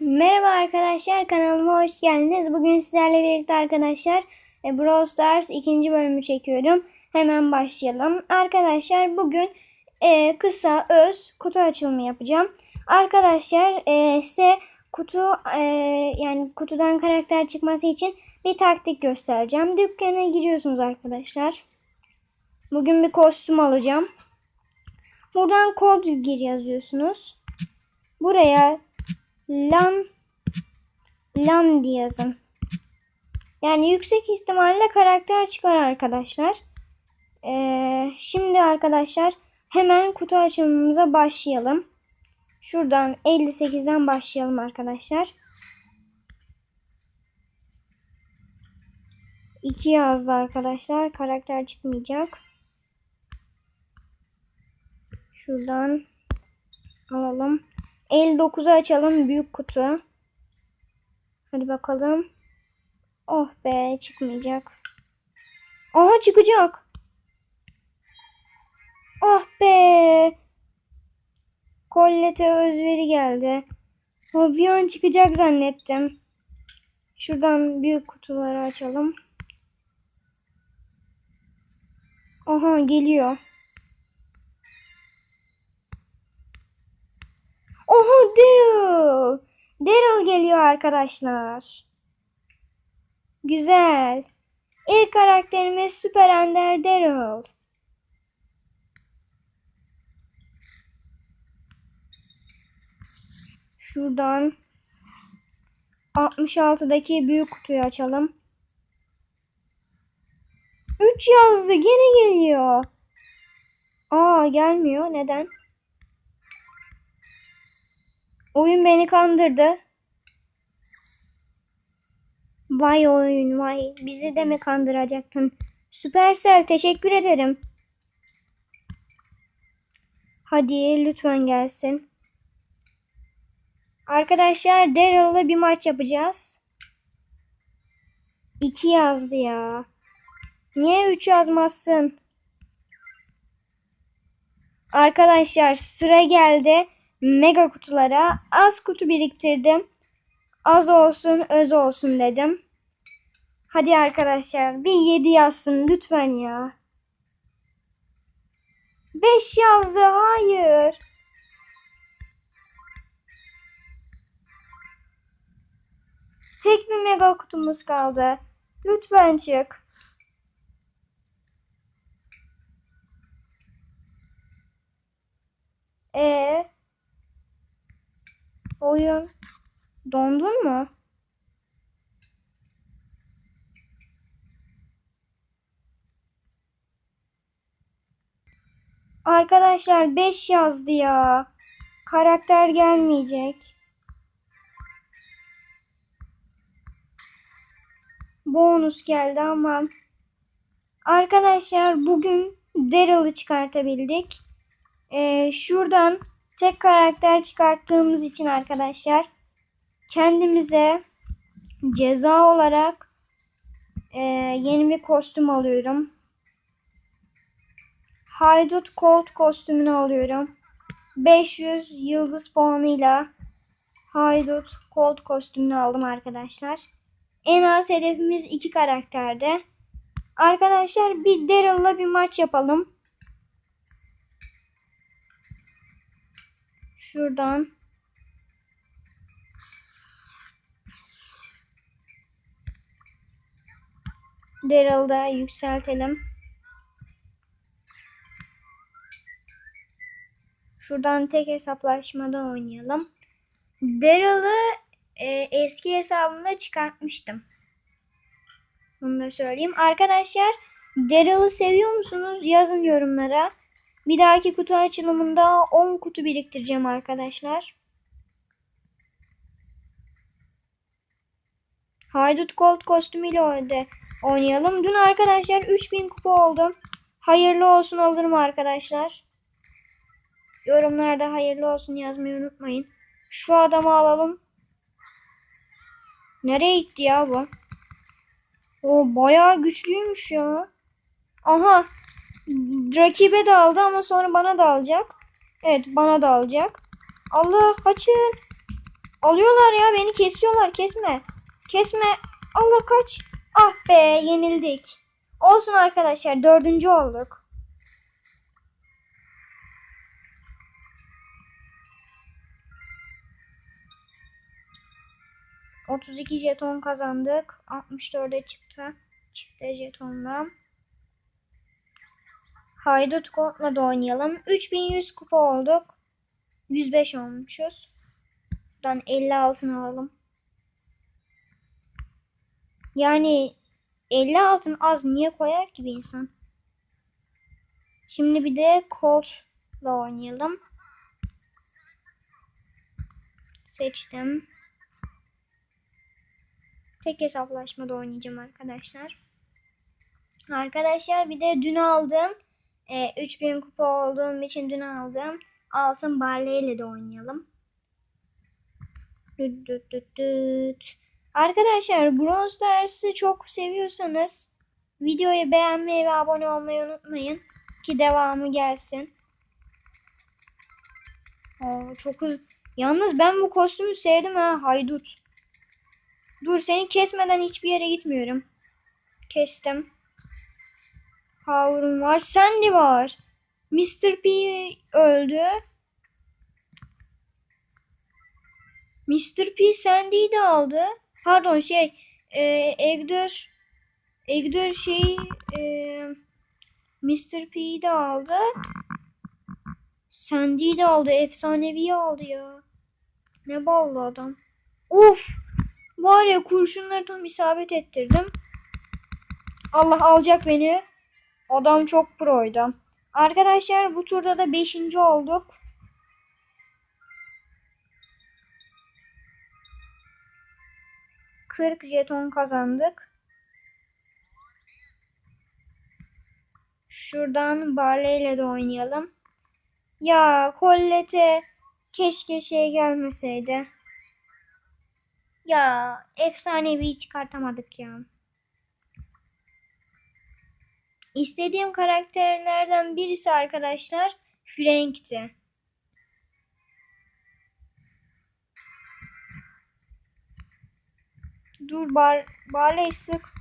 Merhaba arkadaşlar kanalıma hoş geldiniz. Bugün sizlerle birlikte arkadaşlar e, Brawl Stars ikinci bölümü çekiyorum. Hemen başlayalım. Arkadaşlar bugün e, kısa öz kutu açılımı yapacağım. Arkadaşlar e, size kutu e, yani kutudan karakter çıkması için bir taktik göstereceğim. Dükkana giriyorsunuz arkadaşlar. Bugün bir kostüm alacağım. Buradan kod gir yazıyorsunuz. Buraya lan lan diye yazın. Yani yüksek ihtimalle karakter çıkar arkadaşlar. Ee, şimdi arkadaşlar hemen kutu açılımımıza başlayalım. Şuradan 58'den başlayalım arkadaşlar. 2 yazdı arkadaşlar. Karakter çıkmayacak. Şuradan alalım. 59'u açalım. Büyük kutu. Hadi bakalım. Oh be çıkmayacak. Aha çıkacak. Oh be. Kollete özveri geldi. An çıkacak zannettim. Şuradan büyük kutuları açalım. Aha geliyor. Daryl. Geliyor arkadaşlar. Güzel. İlk karakterimiz Süper Ender Daryl. Şuradan 66'daki büyük kutuyu açalım. 3 yazdı. Gene geliyor. Aa gelmiyor. Neden? Oyun beni kandırdı. Vay oyun vay. Bizi de mi kandıracaktın? Süpersel teşekkür ederim. Hadi lütfen gelsin. Arkadaşlar Daryl'la bir maç yapacağız. 2 yazdı ya. Niye 3 yazmazsın? Arkadaşlar sıra geldi mega kutulara. Az kutu biriktirdim. Az olsun öz olsun dedim. Hadi arkadaşlar bir 7 yazsın lütfen ya. 5 yazdı hayır. Tek bir mega kutumuz kaldı. Lütfen çık. E Oyun. Dondun mu? Arkadaşlar 5 yazdı ya. Karakter gelmeyecek. Bonus geldi ama. Arkadaşlar bugün Daryl'ı çıkartabildik. Ee, şuradan tek karakter çıkarttığımız için arkadaşlar kendimize ceza olarak e, yeni bir kostüm alıyorum. Haydut Colt kostümünü alıyorum. 500 yıldız puanıyla Haydut Colt kostümünü aldım arkadaşlar. En az hedefimiz iki karakterde. Arkadaşlar bir Daryl'la bir maç yapalım. Şuradan. Daryl'da yükseltelim. Şuradan tek hesaplaşmada oynayalım. Daryl'ı e, eski hesabımda çıkartmıştım. Bunu da söyleyeyim. Arkadaşlar Daryl'ı seviyor musunuz? Yazın yorumlara. Bir dahaki kutu açılımında 10 kutu biriktireceğim arkadaşlar. Haydut Gold kostümüyle oynadı. Oynayalım. Dün arkadaşlar 3000 kupa oldum. Hayırlı olsun alırım arkadaşlar. Yorumlarda hayırlı olsun yazmayı unutmayın. Şu adamı alalım. Nereye gitti ya bu? O bayağı güçlüymüş ya. Aha rakibe de aldı ama sonra bana da alacak. Evet bana da alacak. Allah kaçın. Alıyorlar ya beni kesiyorlar kesme. Kesme. Allah kaç. Ah be yenildik. Olsun arkadaşlar dördüncü olduk. Otuz iki jeton kazandık. 64'e çıktı. Çifte jetonla. Haydut kodla da oynayalım. 3100 kupa olduk. 105 olmuşuz. Buradan 50 altın alalım. Yani 50 altın az niye koyar ki bir insan? Şimdi bir de Colt'la oynayalım. Seçtim. Tek hesaplaşmada oynayacağım arkadaşlar. Arkadaşlar bir de dün aldım. E, 3000 kupa olduğum için dün aldım. Altın Barley ile de oynayalım. Düt düt düt düt. Arkadaşlar Brawl Stars'ı çok seviyorsanız videoyu beğenmeyi ve abone olmayı unutmayın. Ki devamı gelsin. Aa, çok hızlı. Yalnız ben bu kostümü sevdim ha haydut. Dur seni kesmeden hiçbir yere gitmiyorum. Kestim. Power'um var. Sandy var. Mr. P öldü. Mr. P Sandy'yi de aldı. Pardon şey e, Edgar Edgar şey e, Mr. P'yi de aldı. Sandy'yi de aldı. Efsaneviyi aldı ya. Ne ballı adam. Uf! Var ya kurşunları tam isabet ettirdim. Allah alacak beni. Adam çok proydu. Arkadaşlar bu turda da 5. olduk. Kırk jeton kazandık. Şuradan Barley ile de oynayalım. Ya Colette keşke şey gelmeseydi. Ya efsanevi çıkartamadık ya. İstediğim karakterlerden birisi arkadaşlar Frank'ti. Dur bar Barley sık.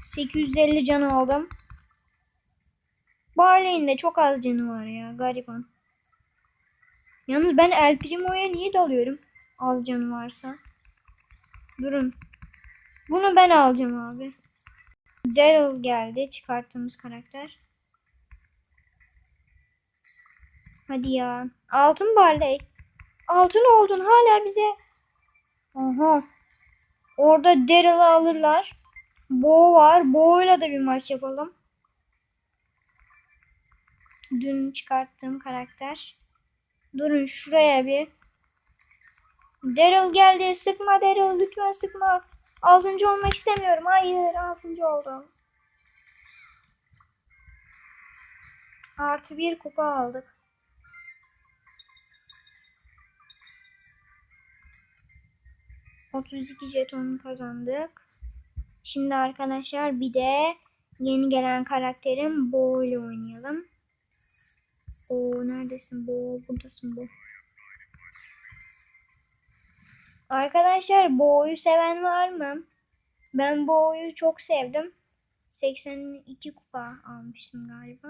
850 can aldım. Barley'in de çok az canı var ya gariban. Yalnız ben El Primo'ya niye dalıyorum? Az canı varsa. Durun. Bunu ben alacağım abi. Daryl geldi. Çıkarttığımız karakter. Hadi ya. Altın Barley. Altın oldun hala bize. Aha. Orada Daryl'ı alırlar. Bo var. Bo'yla da bir maç yapalım. Dün çıkarttığım karakter. Durun şuraya bir. Daryl geldi. Sıkma Daryl. Lütfen sıkma. Altıncı olmak istemiyorum. Hayır. Altıncı oldum. Artı bir kupa aldık. Otuz iki jeton kazandık. Şimdi arkadaşlar bir de yeni gelen karakterim Bo ile oynayalım. Bo neredesin Bo? Buradasın Bo. Arkadaşlar Bo'yu seven var mı? Ben Bo'yu çok sevdim. 82 kupa almıştım galiba.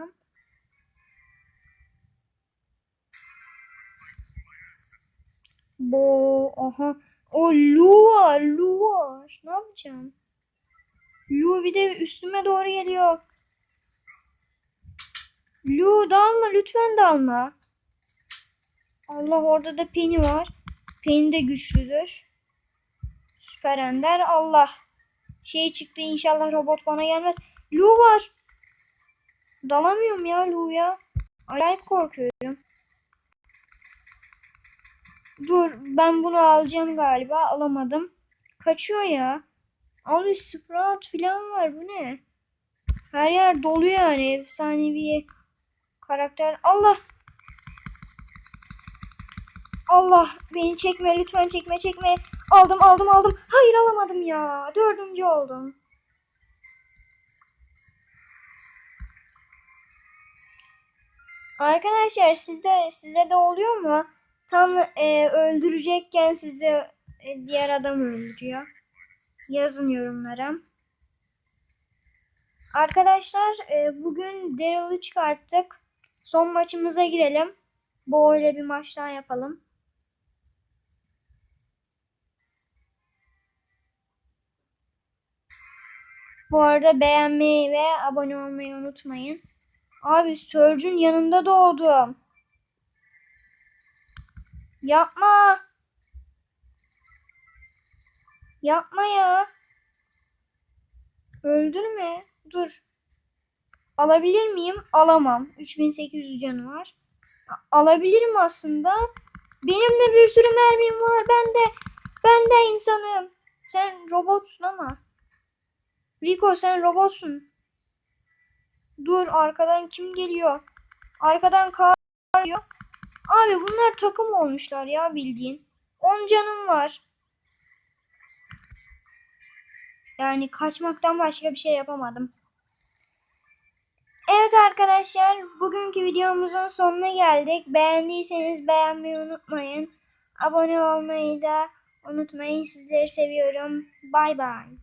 Bo, aha. O Lu var, Lu var. Ne yapacağım? Lu bir de üstüme doğru geliyor. Lu dalma, lütfen dalma. Allah orada da Penny var. Penny de güçlüdür. Süper Ender Allah. Şey çıktı inşallah robot bana gelmez. Lu var. Dalamıyorum ya Lu'ya. Acayip korkuyorum. Dur ben bunu alacağım galiba. Alamadım. Kaçıyor ya. Abi Sprout falan var. Bu ne? Her yer dolu yani. Efsanevi karakter. Allah. Allah beni çekme lütfen çekme çekme. Aldım aldım aldım. Hayır alamadım ya. Dördüncü oldum. Arkadaşlar sizde size de oluyor mu? tam e, öldürecekken sizi e, diğer adam öldürüyor. Yazın yorumlara. Arkadaşlar e, bugün Daryl'ı çıkarttık. Son maçımıza girelim. Bu öyle bir maç daha yapalım. Bu arada beğenmeyi ve abone olmayı unutmayın. Abi Surge'ün yanında doğdum. Yapma. Yapma ya. Öldürme. Dur. Alabilir miyim? Alamam. 3800 canı var. Alabilirim aslında. Benim de bir sürü mermim var. Ben de ben de insanım. Sen robotsun ama. Rico sen robotsun. Dur arkadan kim geliyor? Arkadan kar geliyor. Abi bunlar takım olmuşlar ya bildiğin. 10 canım var. Yani kaçmaktan başka bir şey yapamadım. Evet arkadaşlar bugünkü videomuzun sonuna geldik. Beğendiyseniz beğenmeyi unutmayın. Abone olmayı da unutmayın. Sizleri seviyorum. Bay bay.